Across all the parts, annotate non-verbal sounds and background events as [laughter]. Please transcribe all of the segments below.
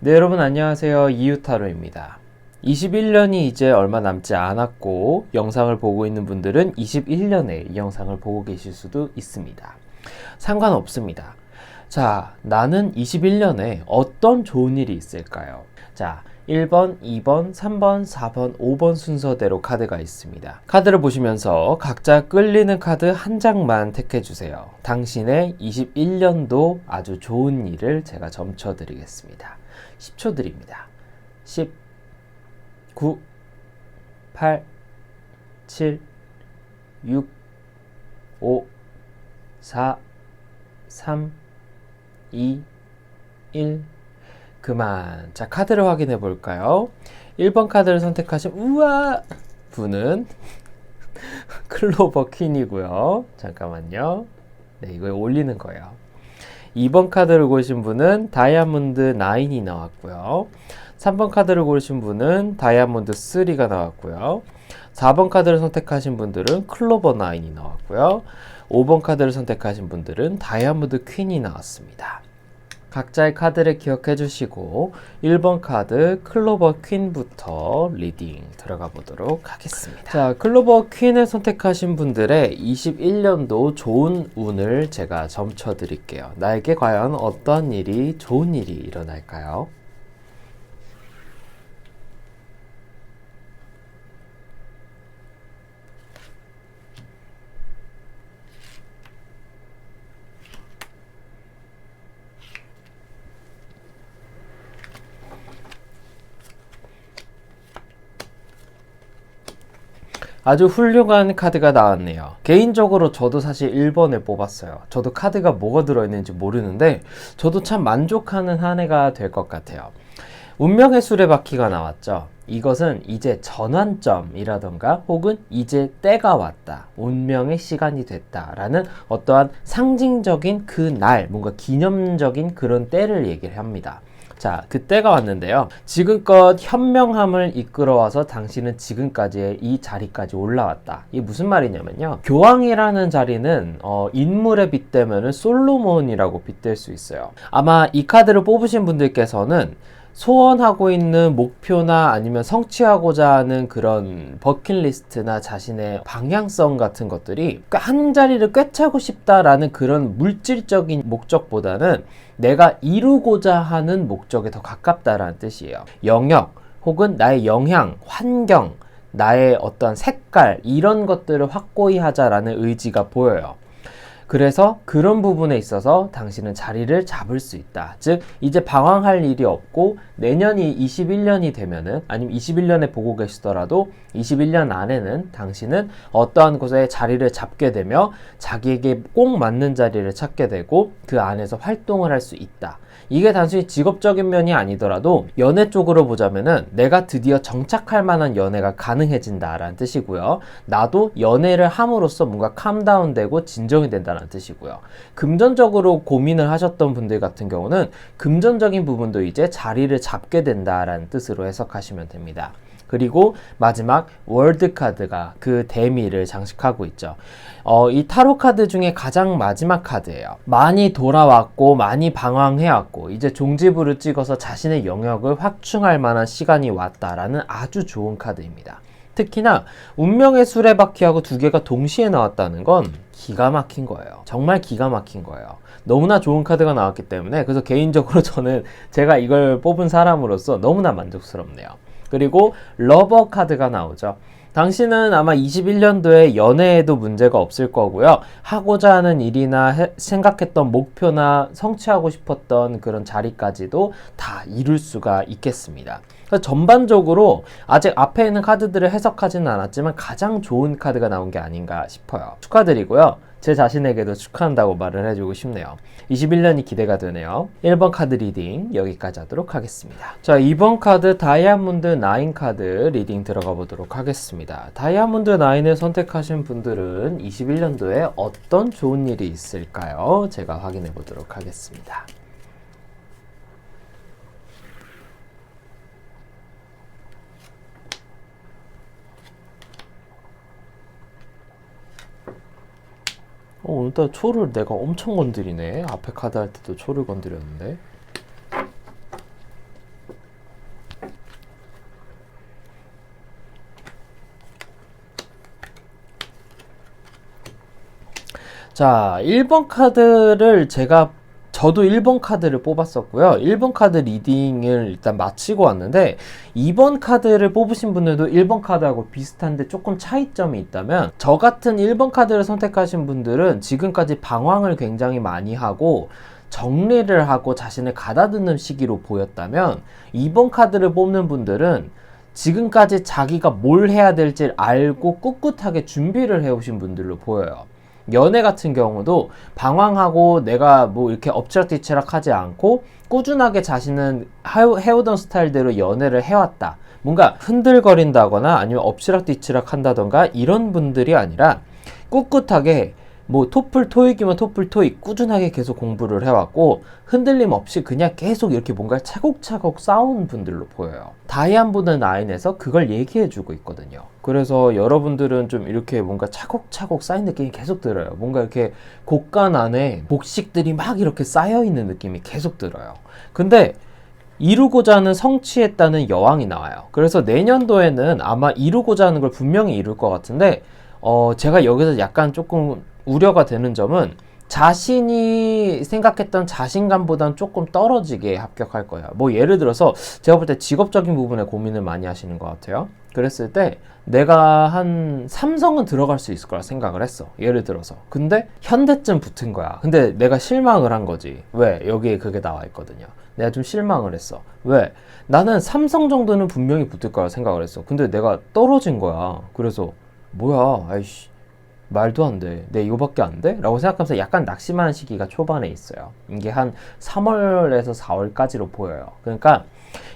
네, 여러분 안녕하세요. 이유타로입니다. 21년이 이제 얼마 남지 않았고 영상을 보고 있는 분들은 21년에 이 영상을 보고 계실 수도 있습니다. 상관없습니다. 자, 나는 21년에 어떤 좋은 일이 있을까요? 자, 1번, 2번, 3번, 4번, 5번 순서대로 카드가 있습니다. 카드를 보시면서 각자 끌리는 카드 한 장만 택해 주세요. 당신의 21년도 아주 좋은 일을 제가 점쳐 드리겠습니다. 10초 드립니다. 10, 9, 8, 7, 6, 5, 4, 3, 2, 1. 그만. 자, 카드를 확인해 볼까요? 1번 카드를 선택하신 우와 분은 [laughs] 클로버 퀸이고요. 잠깐만요. 네, 이거 올리는 거예요. 2번 카드를 고르신 분은 다이아몬드 9이 나왔고요. 3번 카드를 고르신 분은 다이아몬드 3가 나왔고요. 4번 카드를 선택하신 분들은 클로버 9이 나왔고요. 5번 카드를 선택하신 분들은 다이아몬드 퀸이 나왔습니다. 각자의 카드를 기억해 주시고 1번 카드 클로버 퀸부터 리딩 들어가 보도록 하겠습니다. 자, 클로버 퀸을 선택하신 분들의 21년도 좋은 운을 제가 점쳐 드릴게요. 나에게 과연 어떤 일이 좋은 일이 일어날까요? 아주 훌륭한 카드가 나왔네요. 개인적으로 저도 사실 1번을 뽑았어요. 저도 카드가 뭐가 들어있는지 모르는데 저도 참 만족하는 한 해가 될 것 같아요. 운명의 수레바퀴가 나왔죠. 이것은 이제 전환점이라던가 혹은 이제 때가 왔다. 운명의 시간이 됐다 라는 어떠한 상징적인 그 날, 뭔가 기념적인 그런 때를 얘기를 합니다. 자, 그때가 왔는데요. 지금껏 현명함을 이끌어와서 당신은 지금까지의 이 자리까지 올라왔다. 이게 무슨 말이냐면요. 교황이라는 자리는 어, 인물에 빗대면 솔로몬이라고 빗댈 수 있어요. 아마 이 카드를 뽑으신 분들께서는 소원하고 있는 목표나 아니면 성취하고자 하는 그런 버킷리스트나 자신의 방향성 같은 것들이 한 자리를 꿰차고 싶다라는 그런 물질적인 목적보다는 내가 이루고자 하는 목적에 더 가깝다라는 뜻이에요. 영역 혹은 나의 영향, 환경, 나의 어떤 색깔 이런 것들을 확고히 하자라는 의지가 보여요. 그래서 그런 부분에 있어서 당신은 자리를 잡을 수 있다. 즉, 이제 방황할 일이 없고 내년이 21년이 되면은 아니면 21년에 보고 계시더라도 21년 안에는 당신은 어떠한 곳에 자리를 잡게 되며 자기에게 꼭 맞는 자리를 찾게 되고 그 안에서 활동을 할 수 있다. 이게 단순히 직업적인 면이 아니더라도 연애 쪽으로 보자면은 내가 드디어 정착할 만한 연애가 가능해진다라는 뜻이고요. 나도 연애를 함으로써 뭔가 캄다운 되고 진정이 된다는 뜻이고요. 금전적으로 고민을 하셨던 분들 같은 경우는 금전적인 부분도 이제 자리를 잡게 된다라는 뜻으로 해석하시면 됩니다. 그리고 마지막 월드 카드가 그 대미를 장식하고 있죠. 어, 이 타로 카드 중에 가장 마지막 카드예요. 많이 돌아왔고 많이 방황해왔고 이제 종지부를 찍어서 자신의 영역을 확충할 만한 시간이 왔다라는 아주 좋은 카드입니다. 특히나 운명의 수레바퀴하고 두 개가 동시에 나왔다는 건 기가 막힌 거예요. 정말 기가 막힌 거예요. 너무나 좋은 카드가 나왔기 때문에 그래서 개인적으로 [laughs] 저는 제가 이걸 뽑은 사람으로서 너무나 만족스럽네요. 그리고 러버 카드가 나오죠. 당신은 아마 21년도에 연애에도 문제가 없을 거고요. 하고자 하는 일이나 해, 생각했던 목표나 성취하고 싶었던 그런 자리까지도 다 이룰 수가 있겠습니다. 전반적으로 아직 앞에 있는 카드들을 해석하지는 않았지만 가장 좋은 카드가 나온 게 아닌가 싶어요. 축하드리고요. 제 자신에게도 축하한다고 말을 해주고 싶네요. 21년이 기대가 되네요. 1번 카드 리딩 여기까지 하도록 하겠습니다. 자, 2번 카드 다이아몬드 9 카드 리딩 들어가 보도록 하겠습니다. 다이아몬드 9을 선택하신 분들은 21년도에 어떤 좋은 일이 있을까요? 제가 확인해 보도록 하겠습니다. 어, 오늘따라 초를 내가 엄청 건드리네. 앞에 카드 할 때도 초를 건드렸는데. 자, 1번 카드를 제가 저도 1번 카드를 뽑았었고요. 1번 카드 리딩을 일단 마치고 왔는데 2번 카드를 뽑으신 분들도 1번 카드하고 비슷한데 조금 차이점이 있다면 저 같은 1번 카드를 선택하신 분들은 지금까지 방황을 굉장히 많이 하고 정리를 하고 자신을 가다듬는 시기로 보였다면 2번 카드를 뽑는 분들은 지금까지 자기가 뭘 해야 될지 알고 꿋꿋하게 준비를 해오신 분들로 보여요. 연애 같은 경우도 방황하고 내가 뭐 이렇게 엎치락뒤치락 하지 않고 꾸준하게 자신은 하- 해오던 스타일대로 연애를 해왔다. 뭔가 흔들거린다거나 아니면 엎치락뒤치락 한다던가 이런 분들이 아니라 꿋꿋하게 뭐 토플 토익이면 토플 토익 꾸준하게 계속 공부를 해왔고 흔들림 없이 그냥 계속 이렇게 뭔가 차곡차곡 쌓은 분들로 보여요. 다이안보드 나인에서 그걸 얘기해주고 있거든요. 그래서 여러분들은 좀 이렇게 뭔가 차곡차곡 쌓인 느낌이 계속 들어요. 뭔가 이렇게 곡간 안에 복식들이 막 이렇게 쌓여 있는 느낌이 계속 들어요. 근데 이루고자 하는 성취했다는 여왕이 나와요. 그래서 내년도에는 아마 이루고자 하는 걸 분명히 이룰 것 같은데, 어, 제가 여기서 약간 조금 우려가 되는 점은 자신이 생각했던 자신감보단 조금 떨어지게 합격할 거예요. 뭐 예를 들어서 제가 볼 때 직업적인 부분에 고민을 많이 하시는 것 같아요. 그랬을 때 내가 한 삼성은 들어갈 수 있을 거라 생각을 했어. 예를 들어서. 근데 현대쯤 붙은 거야. 근데 내가 실망을 한 거지. 왜? 여기에 그게 나와 있거든요. 내가 좀 실망을 했어. 왜? 나는 삼성 정도는 분명히 붙을 거라 생각을 했어. 근데 내가 떨어진 거야. 그래서 뭐야? 아이씨. 말도 안 돼. 내 이거밖에 안 돼? 라고 생각하면서 약간 낙심하는 시기가 초반에 있어요. 이게 한 3월에서 4월까지로 보여요. 그러니까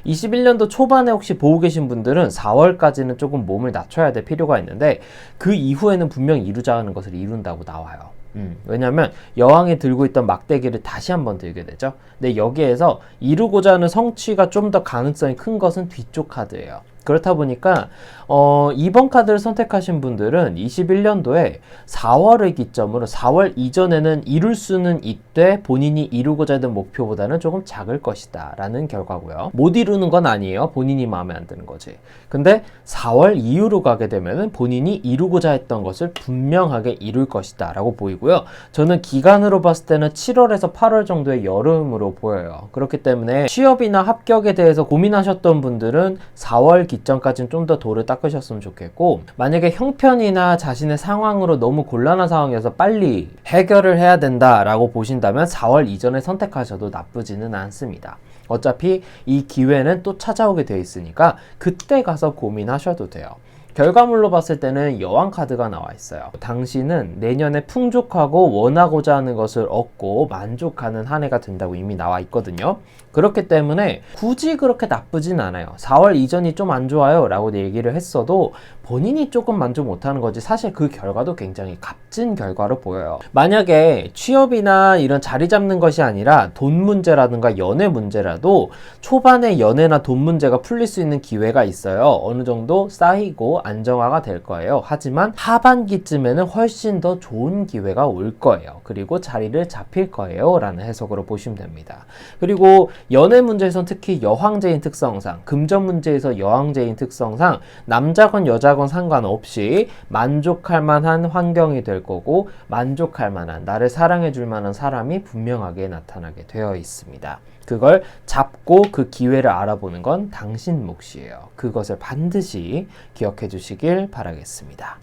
21년도 초반에 혹시 보고 계신 분들은 4월까지는 조금 몸을 낮춰야 될 필요가 있는데 그 이후에는 분명히 이루자 하는 것을 이룬다고 나와요. 음, 왜냐하면 여왕이 들고 있던 막대기를 다시 한번 들게 되죠. 근데 여기에서 이루고자 하는 성취가 좀 더 가능성이 큰 것은 뒤쪽 카드예요. 그렇다 보니까 어, 2번 카드를 선택하신 분들은 21년도에 4월을 기점으로 4월 이전에는 이룰 수는 있되 본인이 이루고자 하던 목표보다는 조금 작을 것이다 라는 결과고요. 못 이루는 건 아니에요. 본인이 마음에 안 드는 거지. 근데 4월 이후로 가게 되면은 본인이 이루고자 했던 것을 분명하게 이룰 것이다 라고 보이고요. 저는 기간으로 봤을 때는 7월에서 8월 정도의 여름으로 보여요. 그렇기 때문에 취업이나 합격에 대해서 고민하셨던 분들은 4월 기점까지는 좀 더 도를 닦으셨으면 좋겠고 만약에 형편이나 자신의 상황으로 너무 곤란한 상황이어서 빨리 해결을 해야 된다라고 보신다면 4월 이전에 선택하셔도 나쁘지는 않습니다. 어차피 이 기회는 또 찾아오게 돼 있으니까 그때 가서 고민하셔도 돼요. 결과물로 봤을 때는 여왕 카드가 나와 있어요. 당신은 내년에 풍족하고 원하고자 하는 것을 얻고 만족하는 한 해가 된다고 이미 나와 있거든요. 그렇기 때문에 굳이 그렇게 나쁘진 않아요. 4월 이전이 좀 안 좋아요 라고 얘기를 했어도 본인이 조금 만족 못하는 거지 사실 그 결과도 굉장히 값진 결과로 보여요. 만약에 취업이나 이런 자리 잡는 것이 아니라 돈 문제라든가 연애 문제라도 초반에 연애나 돈 문제가 풀릴 수 있는 기회가 있어요. 어느 정도 쌓이고 안정화가 될 거예요. 하지만 하반기쯤에는 훨씬 더 좋은 기회가 올 거예요. 그리고 자리를 잡힐 거예요. 라는 해석으로 보시면 됩니다. 그리고 연애 문제에선 특히 여황제인 특성상, 금전 문제에서 여황제인 특성상 남자건 여자건 상관없이 만족할 만한 환경이 될 거고 만족할 만한 나를 사랑해 줄 만한 사람이 분명하게 나타나게 되어 있습니다. 그걸 잡고 그 기회를 알아보는 건 당신 몫이에요. 그것을 반드시 기억해 주시길 바라겠습니다.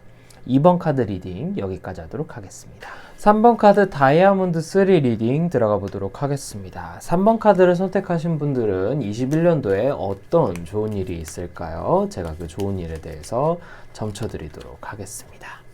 2번 카드 리딩 여기까지 하도록 하겠습니다. 3번 카드 다이아몬드 3 리딩 들어가 보도록 하겠습니다. 3번 카드를 선택하신 분들은 21년도에 어떤 좋은 일이 있을까요? 제가 그 좋은 일에 대해서 점쳐 드리도록 하겠습니다.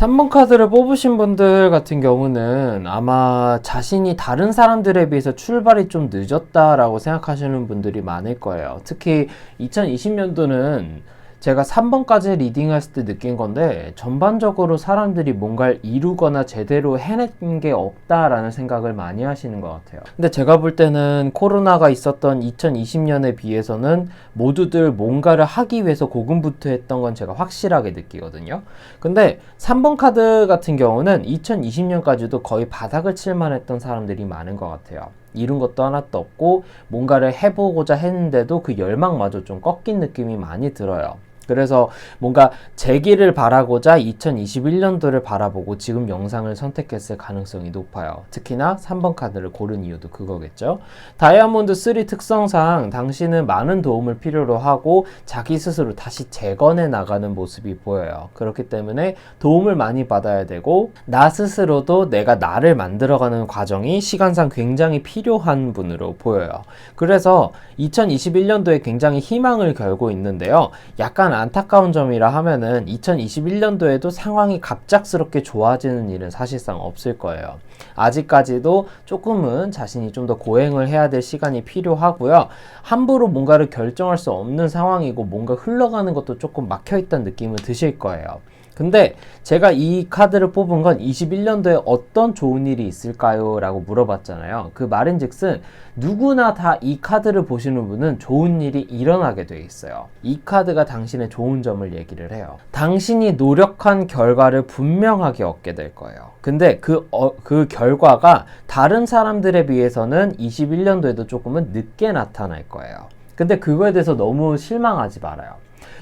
삼번 카드를 뽑으신 분들 같은 경우는 아마 자신이 다른 사람들에 비해서 출발이 좀 늦었다라고 생각하시는 분들이 많을 거예요. 특히 2020년도는 제가 3번까지 리딩했을 때 느낀 건데 전반적으로 사람들이 뭔가를 이루거나 제대로 해낸 게 없다라는 생각을 많이 하시는 것 같아요. 근데 제가 볼 때는 코로나가 있었던 2020년에 비해서는 모두들 뭔가를 하기 위해서 고군분투했던 건 제가 확실하게 느끼거든요. 근데 3번 카드 같은 경우는 2020년까지도 거의 바닥을 칠만 했던 사람들이 많은 것 같아요. 이룬 것도 하나도 없고 뭔가를 해보고자 했는데도 그 열망마저 좀 꺾인 느낌이 많이 들어요. 그래서 뭔가 재기를 바라고자 2021년도를 바라보고 지금 영상을 선택했을 가능성이 높아요. 특히나 3번 카드를 고른 이유도 그거겠죠. 다이아몬드 3 특성상 당신은 많은 도움을 필요로 하고 자기 스스로 다시 재건해 나가는 모습이 보여요. 그렇기 때문에 도움을 많이 받아야 되고 나 스스로도 내가 나를 만들어가는 과정이 시간상 굉장히 필요한 분으로 보여요. 그래서 2021년도에 굉장히 희망을 걸고 있는데요. 약간 안타까운 점이라 하면은 2021년도에도 상황이 갑작스럽게 좋아지는 일은 사실상 없을 거예요. 아직까지도 조금은 자신이 좀 더 고행을 해야 될 시간이 필요하고요. 함부로 뭔가를 결정할 수 없는 상황이고 뭔가 흘러가는 것도 조금 막혀 있다는 느낌을 드실 거예요. 근데 제가 이 카드를 뽑은 건 21년도에 어떤 좋은 일이 있을까요? 라고 물어봤잖아요. 그 말인 즉슨 누구나 다 이 카드를 보시는 분은 좋은 일이 일어나게 돼 있어요. 이 카드가 당신의 좋은 점을 얘기를 해요. 당신이 노력한 결과를 분명하게 얻게 될 거예요. 근데 그, 어, 그 결과가 다른 사람들에 비해서는 21년도에도 조금은 늦게 나타날 거예요. 근데 그거에 대해서 너무 실망하지 말아요.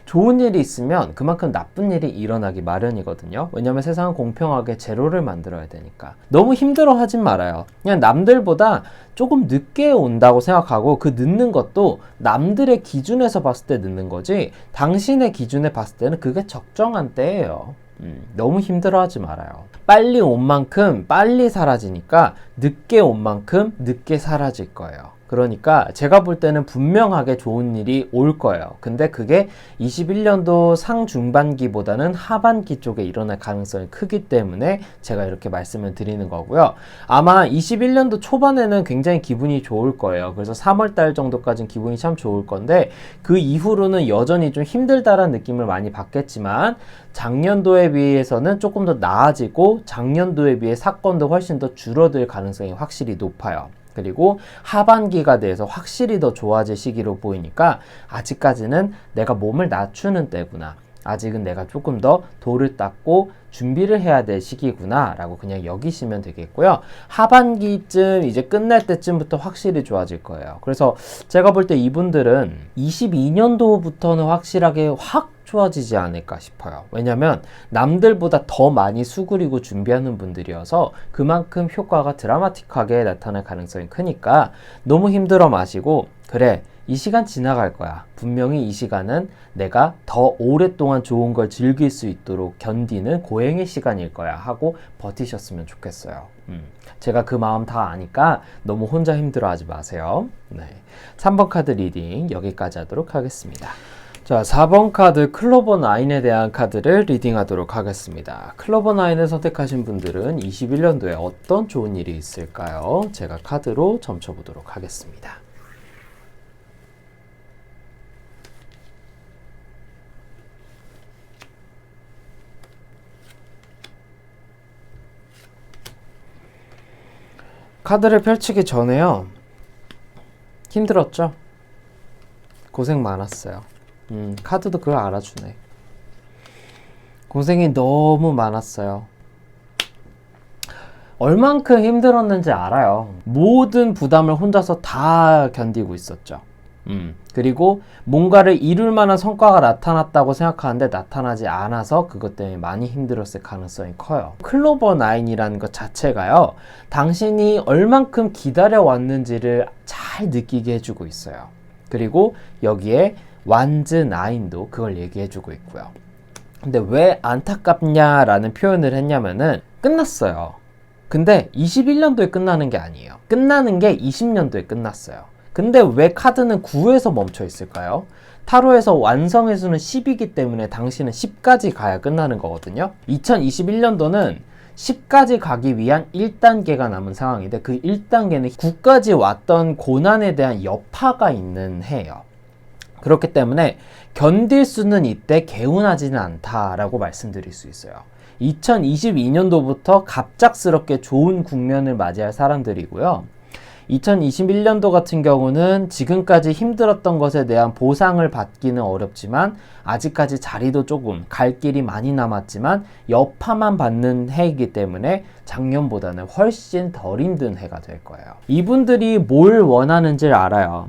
좋은 일이 있으면 그만큼 나쁜 일이 일어나기 마련이거든요. 왜냐면 세상은 공평하게 제로를 만들어야 되니까. 너무 힘들어 하진 말아요. 그냥 남들보다 조금 늦게 온다고 생각하고 그 늦는 것도 남들의 기준에서 봤을 때 늦는 거지 당신의 기준에 봤을 때는 그게 적정한 때예요. 음, 너무 힘들어 하지 말아요. 빨리 온 만큼 빨리 사라지니까 늦게 온 만큼 늦게 사라질 거예요. 그러니까 제가 볼 때는 분명하게 좋은 일이 올 거예요. 근데 그게 21년도 상중반기보다는 하반기 쪽에 일어날 가능성이 크기 때문에 제가 이렇게 말씀을 드리는 거고요. 아마 21년도 초반에는 굉장히 기분이 좋을 거예요. 그래서 3월 달 정도까지는 기분이 참 좋을 건데 그 이후로는 여전히 좀 힘들다라는 느낌을 많이 받겠지만 작년도에 비해서는 조금 더 나아지고 작년도에 비해 사건도 훨씬 더 줄어들 가능성이 확실히 높아요. 그리고 하반기가 돼서 확실히 더 좋아질 시기로 보이니까 아직까지는 내가 몸을 낮추는 때구나. 아직은 내가 조금 더 돌을 닦고 준비를 해야 될 시기구나 라고 그냥 여기시면 되겠고요. 하반기쯤 이제 끝날 때쯤부터 확실히 좋아질 거예요. 그래서 제가 볼 때 이분들은 22년도부터는 확실하게 확 좋아지지 않을까 싶어요. 왜냐면 남들보다 더 많이 수그리고 준비하는 분들이어서 그만큼 효과가 드라마틱하게 나타날 가능성이 크니까 너무 힘들어 마시고 그래 이 시간 지나갈 거야. 분명히 이 시간은 내가 더 오랫동안 좋은 걸 즐길 수 있도록 견디는 고행의 시간일 거야 하고 버티셨으면 좋겠어요. 음. 제가 그 마음 다 아니까 너무 혼자 힘들어 하지 마세요. 네. 3번 카드 리딩 여기까지 하도록 하겠습니다. 자, 4번 카드 클로버 9에 대한 카드를 리딩하도록 하겠습니다. 클로버 9을 선택하신 분들은 21년도에 어떤 좋은 일이 있을까요? 제가 카드로 점쳐보도록 하겠습니다. 카드를 펼치기 전에요. 힘들었죠? 고생 많았어요. 음, 카드도 그걸 알아주네. 고생이 너무 많았어요. 얼만큼 힘들었는지 알아요. 모든 부담을 혼자서 다 견디고 있었죠. 음, 그리고 뭔가를 이룰 만한 성과가 나타났다고 생각하는데 나타나지 않아서 그것 때문에 많이 힘들었을 가능성이 커요. 클로버 9이라는 것 자체가요, 당신이 얼만큼 기다려왔는지를 잘 느끼게 해주고 있어요. 그리고 여기에 완즈 나인도 그걸 얘기해주고 있고요. 근데 왜 안타깝냐라는 표현을 했냐면은 끝났어요. 근데 21년도에 끝나는 게 아니에요. 끝나는 게 20년도에 끝났어요. 근데 왜 카드는 9에서 멈춰 있을까요? 타로에서 완성의 수는 10이기 때문에 당신은 10까지 가야 끝나는 거거든요. 2021년도는 10까지 가기 위한 1단계가 남은 상황인데 그 1단계는 9까지 왔던 고난에 대한 여파가 있는 해예요. 그렇기 때문에 견딜 수는 있대 개운하지는 않다라고 말씀드릴 수 있어요. 2022년도부터 갑작스럽게 좋은 국면을 맞이할 사람들이고요. 2021년도 같은 경우는 지금까지 힘들었던 것에 대한 보상을 받기는 어렵지만 아직까지 자리도 조금 갈 길이 많이 남았지만 여파만 받는 해이기 때문에 작년보다는 훨씬 덜 힘든 해가 될 거예요. 이분들이 뭘 원하는지를 알아요.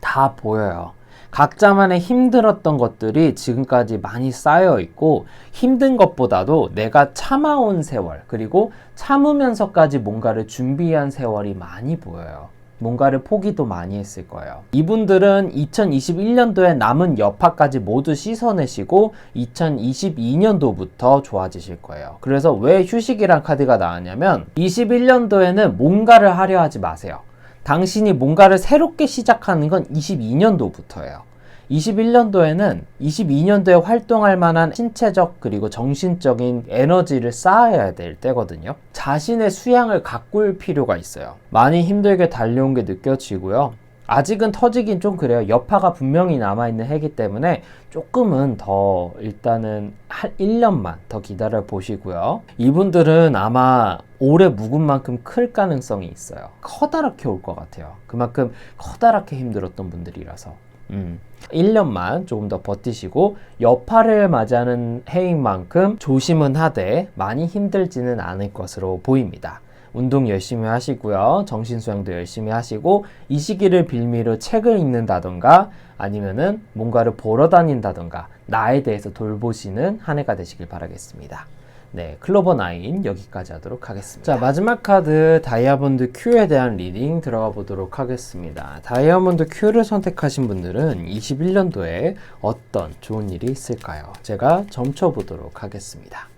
다 보여요. 각자만의 힘들었던 것들이 지금까지 많이 쌓여 있고 힘든 것보다도 내가 참아온 세월 그리고 참으면서까지 뭔가를 준비한 세월이 많이 보여요. 뭔가를 포기도 많이 했을 거예요. 이분들은 2021년도에 남은 여파까지 모두 씻어내시고 2022년도부터 좋아지실 거예요. 그래서 왜 휴식이란 카드가 나왔냐면 21년도에는 뭔가를 하려 하지 마세요. 당신이 뭔가를 새롭게 시작하는 건 22년도부터예요. 21년도에는 22년도에 활동할 만한 신체적 그리고 정신적인 에너지를 쌓아야 될 때거든요. 자신의 수양을 가꿀 필요가 있어요. 많이 힘들게 달려온 게 느껴지고요. 아직은 터지긴 좀 그래요. 여파가 분명히 남아있는 해기 때문에 조금은 더 일단은 한 1년만 더 기다려 보시고요. 이분들은 아마 올해 묵은 만큼 클 가능성이 있어요. 커다랗게 올 것 같아요. 그만큼 커다랗게 힘들었던 분들이라서. 음. 1년만 조금 더 버티시고 여파를 맞이하는 해인 만큼 조심은 하되 많이 힘들지는 않을 것으로 보입니다. 운동 열심히 하시고요. 정신 수양도 열심히 하시고 이 시기를 빌미로 책을 읽는다던가 아니면은 뭔가를 보러 다닌다던가 나에 대해서 돌보시는 한 해가 되시길 바라겠습니다. 네, 클로버 9 여기까지 하도록 하겠습니다. 자, 마지막 카드 다이아몬드 Q에 대한 리딩 들어가 보도록 하겠습니다. 다이아몬드 Q를 선택하신 분들은 21년도에 어떤 좋은 일이 있을까요? 제가 점쳐 보도록 하겠습니다.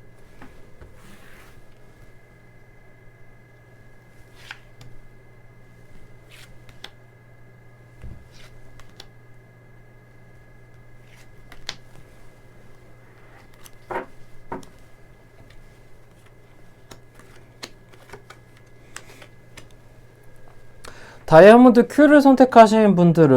다이아몬드 Q를 선택하시는 분들은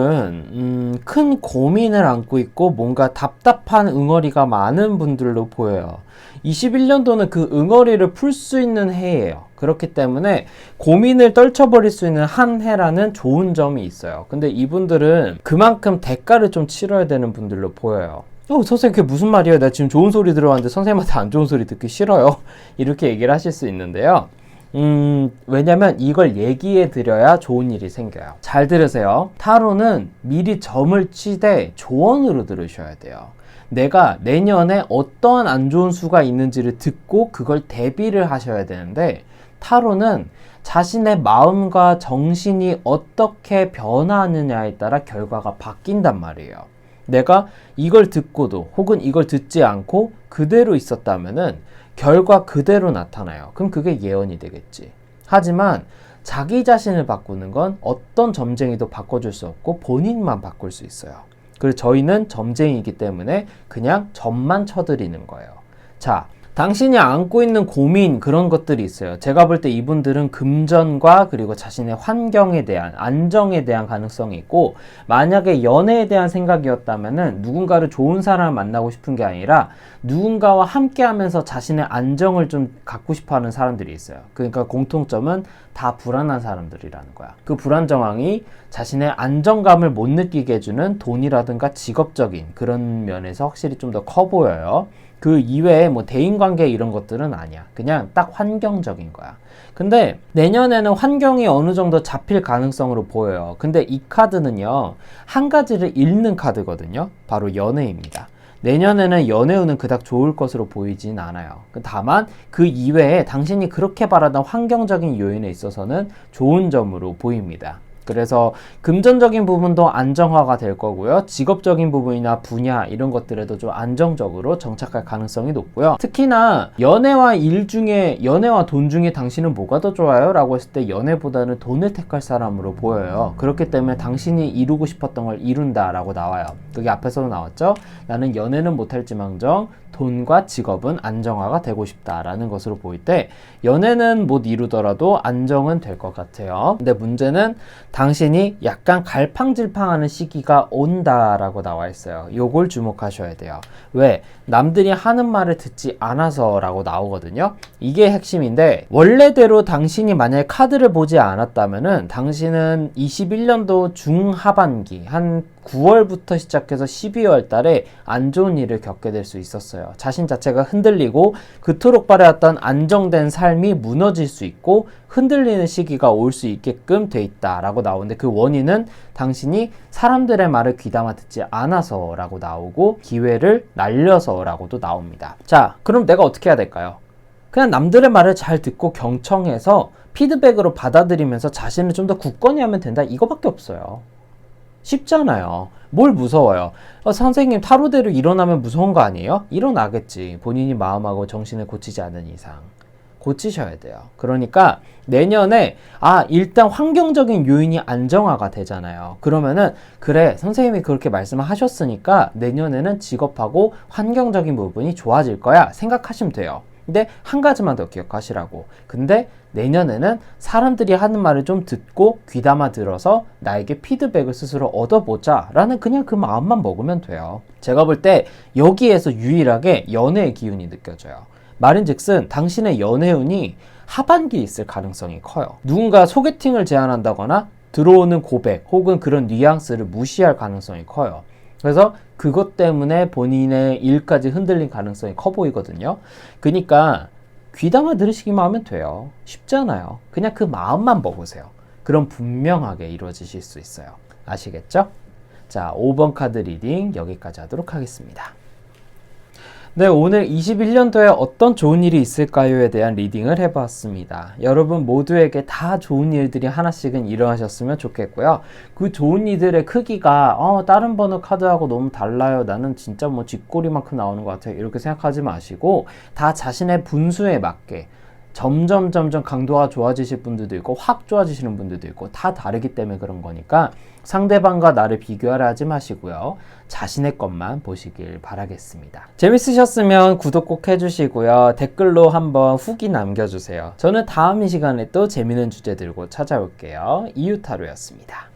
음, 큰 고민을 안고 있고 뭔가 답답한 응어리가 많은 분들로 보여요. 21년도는 그 응어리를 풀 수 있는 해예요. 그렇기 때문에 고민을 떨쳐버릴 수 있는 한 해라는 좋은 점이 있어요. 근데 이분들은 그만큼 대가를 좀 치러야 되는 분들로 보여요. 어, 선생님 그게 무슨 말이에요? 나 지금 좋은 소리 들어왔는데 선생님한테 안 좋은 소리 듣기 싫어요. [laughs] 이렇게 얘기를 하실 수 있는데요. 음, 왜냐면 이걸 얘기해 드려야 좋은 일이 생겨요. 잘 들으세요. 타로는 미리 점을 치되 조언으로 들으셔야 돼요. 내가 내년에 어떠한 안 좋은 수가 있는지를 듣고 그걸 대비를 하셔야 되는데 타로는 자신의 마음과 정신이 어떻게 변화하느냐에 따라 결과가 바뀐단 말이에요. 내가 이걸 듣고도 혹은 이걸 듣지 않고 그대로 있었다면은 결과 그대로 나타나요. 그럼 그게 예언이 되겠지. 하지만 자기 자신을 바꾸는 건 어떤 점쟁이도 바꿔줄 수 없고 본인만 바꿀 수 있어요. 그리고 저희는 점쟁이기 때문에 그냥 점만 쳐드리는 거예요. 자, 당신이 안고 있는 고민 그런 것들이 있어요. 제가 볼 때 이분들은 금전과 그리고 자신의 환경에 대한 안정에 대한 가능성이 있고 만약에 연애에 대한 생각이었다면은 누군가를 좋은 사람을 만나고 싶은 게 아니라 누군가와 함께 하면서 자신의 안정을 좀 갖고 싶어 하는 사람들이 있어요. 그러니까 공통점은 다 불안한 사람들이라는 거야. 그 불안 정황이 자신의 안정감을 못 느끼게 해주는 돈이라든가 직업적인 그런 면에서 확실히 좀 더 커 보여요. 그 이외에 뭐 대인관계 이런 것들은 아니야. 그냥 딱 환경적인 거야. 근데 내년에는 환경이 어느 정도 잡힐 가능성으로 보여요. 근데 이 카드는요, 한 가지를 잃는 카드거든요. 바로 연애입니다. 내년에는 연애운은 그닥 좋을 것으로 보이진 않아요. 다만 그 이외에 당신이 그렇게 바라던 환경적인 요인에 있어서는 좋은 점으로 보입니다. 그래서 금전적인 부분도 안정화가 될 거고요. 직업적인 부분이나 분야 이런 것들에도 좀 안정적으로 정착할 가능성이 높고요. 특히나 연애와 일 중에 연애와 돈 중에 당신은 뭐가 더 좋아요? 라고 했을 때 연애보다는 돈을 택할 사람으로 보여요. 그렇기 때문에 당신이 이루고 싶었던 걸 이룬다 라고 나와요. 그게 앞에서도 나왔죠. 나는 연애는 못할지망정 돈과 직업은 안정화가 되고 싶다라는 것으로 보일 때 연애는 못 이루더라도 안정은 될 것 같아요. 근데 문제는 당신이 약간 갈팡질팡하는 시기가 온다라고 나와 있어요. 요걸 주목하셔야 돼요. 왜? 남들이 하는 말을 듣지 않아서라고 나오거든요. 이게 핵심인데 원래대로 당신이 만약에 카드를 보지 않았다면은 당신은 21년도 중하반기 한 9월부터 시작해서 12월 달에 안 좋은 일을 겪게 될 수 있었어요. 자신 자체가 흔들리고 그토록 바래왔던 안정된 삶이 무너질 수 있고 흔들리는 시기가 올 수 있게끔 돼 있다라고 나오는데 그 원인은 당신이 사람들의 말을 귀담아 듣지 않아서라고 나오고 기회를 날려서라고도 나옵니다. 자, 그럼 내가 어떻게 해야 될까요? 그냥 남들의 말을 잘 듣고 경청해서 피드백으로 받아들이면서 자신을 좀 더 굳건히 하면 된다. 이거밖에 없어요. 쉽잖아요. 뭘 무서워요? 어, 선생님 타로대로 일어나면 무서운 거 아니에요? 일어나겠지. 본인이 마음하고 정신을 고치지 않는 이상. 고치셔야 돼요. 그러니까 내년에 아 일단 환경적인 요인이 안정화가 되잖아요. 그러면은 그래 선생님이 그렇게 말씀을 하셨으니까 내년에는 직업하고 환경적인 부분이 좋아질 거야 생각하시면 돼요. 근데 한 가지만 더 기억하시라고. 근데 내년에는 사람들이 하는 말을 좀 듣고 귀담아 들어서 나에게 피드백을 스스로 얻어보자 라는 그냥 그 마음만 먹으면 돼요. 제가 볼 때 여기에서 유일하게 연애의 기운이 느껴져요. 말인 즉슨 당신의 연애운이 하반기에 있을 가능성이 커요. 누군가 소개팅을 제안한다거나 들어오는 고백 혹은 그런 뉘앙스를 무시할 가능성이 커요. 그래서 그것 때문에 본인의 일까지 흔들린 가능성이 커 보이거든요. 그러니까 귀담아 들으시기만 하면 돼요. 쉽잖아요. 그냥 그 마음만 먹으세요. 그럼 분명하게 이루어지실 수 있어요. 아시겠죠? 자, 5번 카드 리딩 여기까지 하도록 하겠습니다. 네, 오늘 21년도에 어떤 좋은 일이 있을까요에 대한 리딩을 해봤습니다. 여러분 모두에게 다 좋은 일들이 하나씩은 일어나셨으면 좋겠고요. 그 좋은 일들의 크기가 어, 다른 번호 카드하고 너무 달라요. 나는 진짜 뭐 쥐꼬리만큼 나오는 것 같아요. 이렇게 생각하지 마시고 다 자신의 분수에 맞게 점점 점점 강도가 좋아지실 분들도 있고 확 좋아지시는 분들도 있고 다 다르기 때문에 그런 거니까 상대방과 나를 비교하려 하지 마시고요. 자신의 것만 보시길 바라겠습니다. 재밌으셨으면 구독 꼭 해주시고요. 댓글로 한번 후기 남겨주세요. 저는 다음 이 시간에 또 재밌는 주제 들고 찾아올게요. 이유타로였습니다.